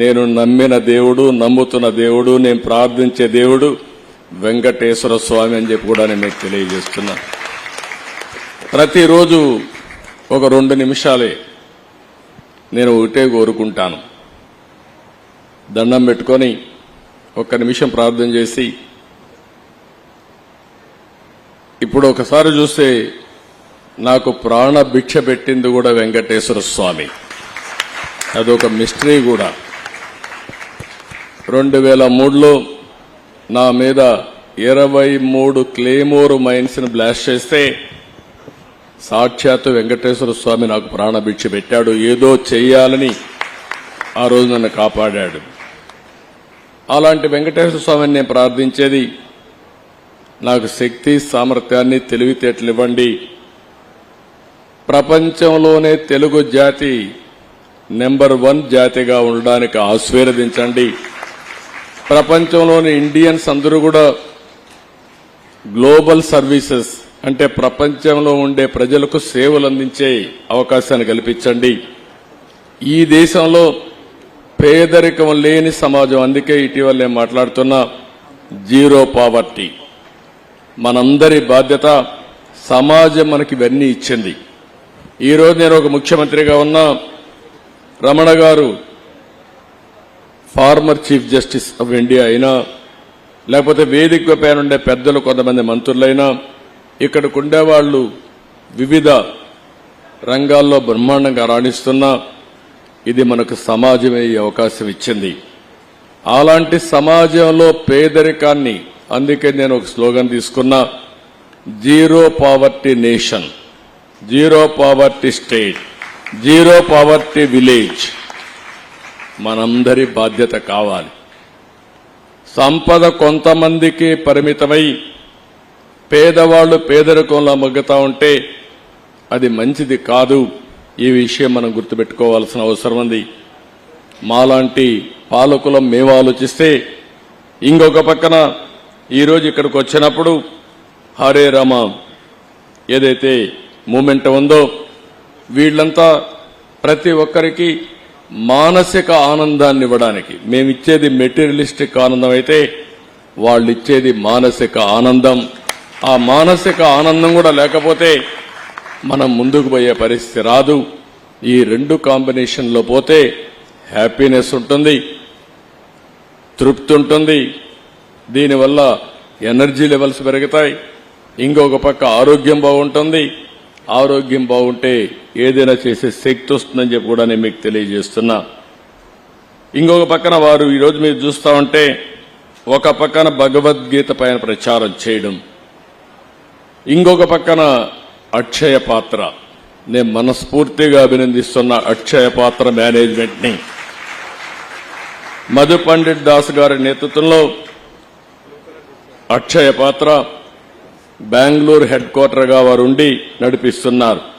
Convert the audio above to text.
నేను నమ్మిన దేవుడు నమ్ముతున్న దేవుడు నేను ప్రార్థించే దేవుడు వెంకటేశ్వర స్వామి అని చెప్పి కూడా నేను మీకు తెలియజేస్తున్నా. ప్రతిరోజు ఒక రెండు నిమిషాలే నేను ఒకటే కోరుకుంటాను. దండం పెట్టుకొని ఒక్క నిమిషం ప్రార్థన చేసి ఇప్పుడు ఒకసారి చూస్తే నాకు ప్రాణ భిక్ష పెట్టింది కూడా వెంకటేశ్వర స్వామి. అదొక మిస్టరీ కూడా. రెండు వేల మూడులో నా మీద ఇరవై మూడు క్లేమోర్ మైన్స్ని బ్లాస్ట్ చేస్తే సాక్షాత్తు వెంకటేశ్వర స్వామి నాకు ప్రాణభిక్ష పెట్టాడు. ఏదో చెయ్యాలని ఆ రోజు నన్ను కాపాడాడు. అలాంటి వెంకటేశ్వర స్వామిని నేను ప్రార్థించేది నాకు శక్తి సామర్థ్యాన్ని తెలివితేటలు ఇవ్వండి ప్రపంచంలోనే తెలుగు జాతి నెంబర్ వన్ జాతిగా ఉండడానికి ఆశీర్వదించండి. ప్రపంచంలోని ఇండియన్స్ అందరూ కూడా గ్లోబల్ సర్వీసెస్ అంటే ప్రపంచంలో ఉండే ప్రజలకు సేవలు అందించే అవకాశాన్ని కల్పించండి. ఈ దేశంలో పేదరికం లేని సమాజం. అందుకే ఇటీవల నేను జీరో పావర్టీ. మనందరి బాధ్యత సమాజం మనకి ఇవన్నీ ఇచ్చింది. ఈరోజు నేను ఒక ముఖ్యమంత్రిగా ఉన్న రమణ గారు former chief justice of India అయినా లేకపోతే వేదిక పైన ఉండే పెద్దలు కొంతమంది మంత్రులైనా ఇక్కడికి ఉండేవాళ్ళు వివిధ రంగాల్లో బ్రహ్మాండంగా రాణిస్తున్నా ఇది మనకు సమాజమే ఈ అవకాశం ఇచ్చింది. అలాంటి సమాజంలో పేదరికాన్ని అందుకే నేను ఒక స్లోగన్ తీసుకున్నా zero poverty nation zero poverty state zero poverty village. మనందరి బాధ్యత కావాలి. సంపద కొంతమందికి పరిమితమై పేదవాళ్ళు పేదరికంలో మగ్గుతా ఉంటే అది మంచిది కాదు. ఈ విషయం మనం గుర్తుపెట్టుకోవాల్సిన అవసరం ఉంది. మాలాంటి పాలకులం మేము ఆలోచిస్తే ఇంకొక పక్కన ఈరోజు ఇక్కడికి వచ్చినప్పుడు హరే రామ ఏదైతే మూమెంట్ ఉందో వీళ్ళంతా ప్రతి ఒక్కరికి మానసిక ఆనందాన్ని ఇవ్వడానికి. మేము ఇచ్చేది మెటీరియలిస్టిక్ ఆనందం అయితే వాళ్ళు ఇచ్చేది మానసిక ఆనందం. ఆ మానసిక ఆనందం కూడా లేకపోతే మనం ముందుకు పోయే పరిస్థితి రాదు. ఈ రెండు కాంబినేషన్లో పోతే హ్యాపీనెస్ ఉంటుంది తృప్తి ఉంటుంది దీనివల్ల ఎనర్జీ లెవెల్స్ పెరుగుతాయి. ఇంకొక పక్క ఆరోగ్యం బాగుంటుంది. ఆరోగ్యం బాగుంటే ఏదైనా చేసే శక్తి వస్తుందని చెప్పి కూడా నేను మీకు తెలియజేస్తున్నా. ఇంకొక పక్కన వారు ఈరోజు మీరు చూస్తా ఉంటే ఒక పక్కన భగవద్గీత పైన ప్రచారం చేయడం. ఇంకొక పక్కన అక్షయ పాత్ర. నేను మనస్ఫూర్తిగా అభినందిస్తున్న అక్షయ పాత్ర మేనేజ్మెంట్ని. మధు పండిట్ దాస్ గారి నేతృత్వంలో అక్షయ పాత్ర. బెంగళూరు హెడ్ క్వార్టర్గా వారు ఉండి నడిపిస్తున్నారు.